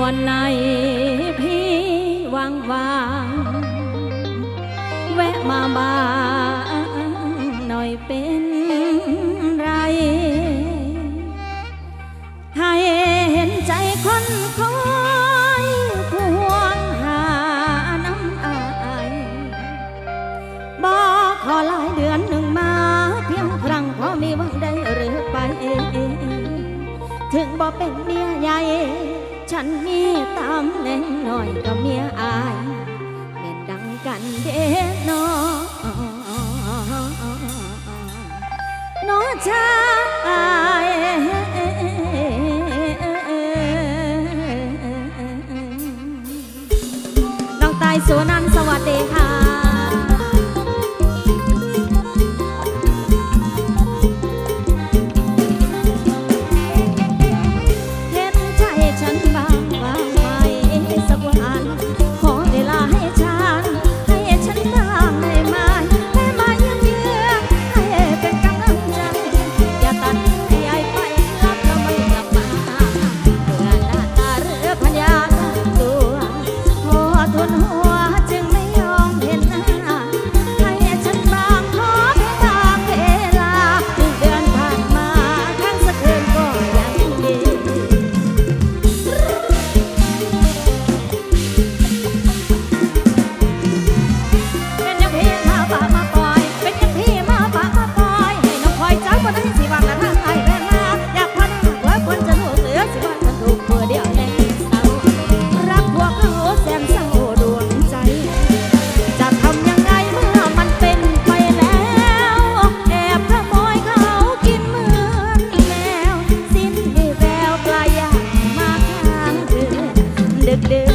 วันไหนพี่วางวางแวะมาบ้างหน่อยเป็นไร ให้เห็นใจคนคอยควรหาน้ำอายบอกขอหลายเดือนหนึ่งมาเพียงครั้งพอมีวังได้หรือไป ถึงบอกเป็นเมียใหญ่ ฉันมีตามแน่หน่อยก็เมียอายแม่นดังกันเด็กน้อน้อชา Goodness.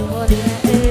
Oh, yeah.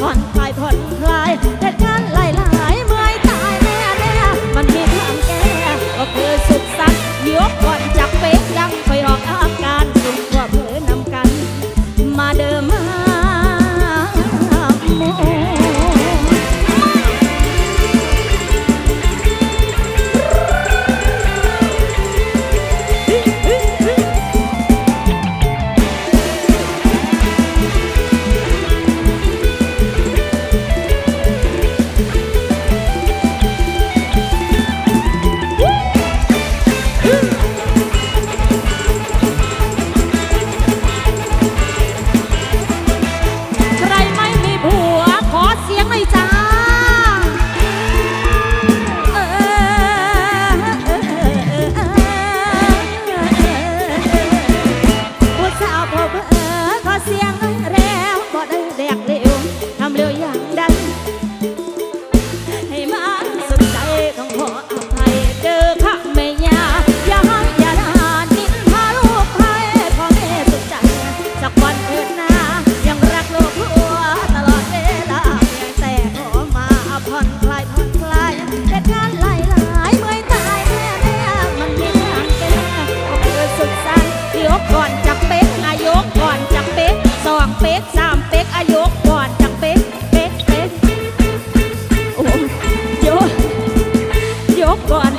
ผ่อนคลายผ่อนคลาย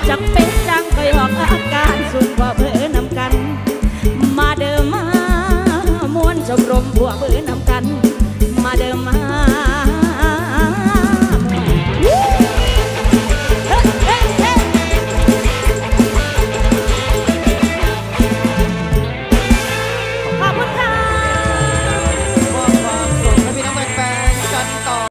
จังเป็นจังคอยออกอาการสุงกว่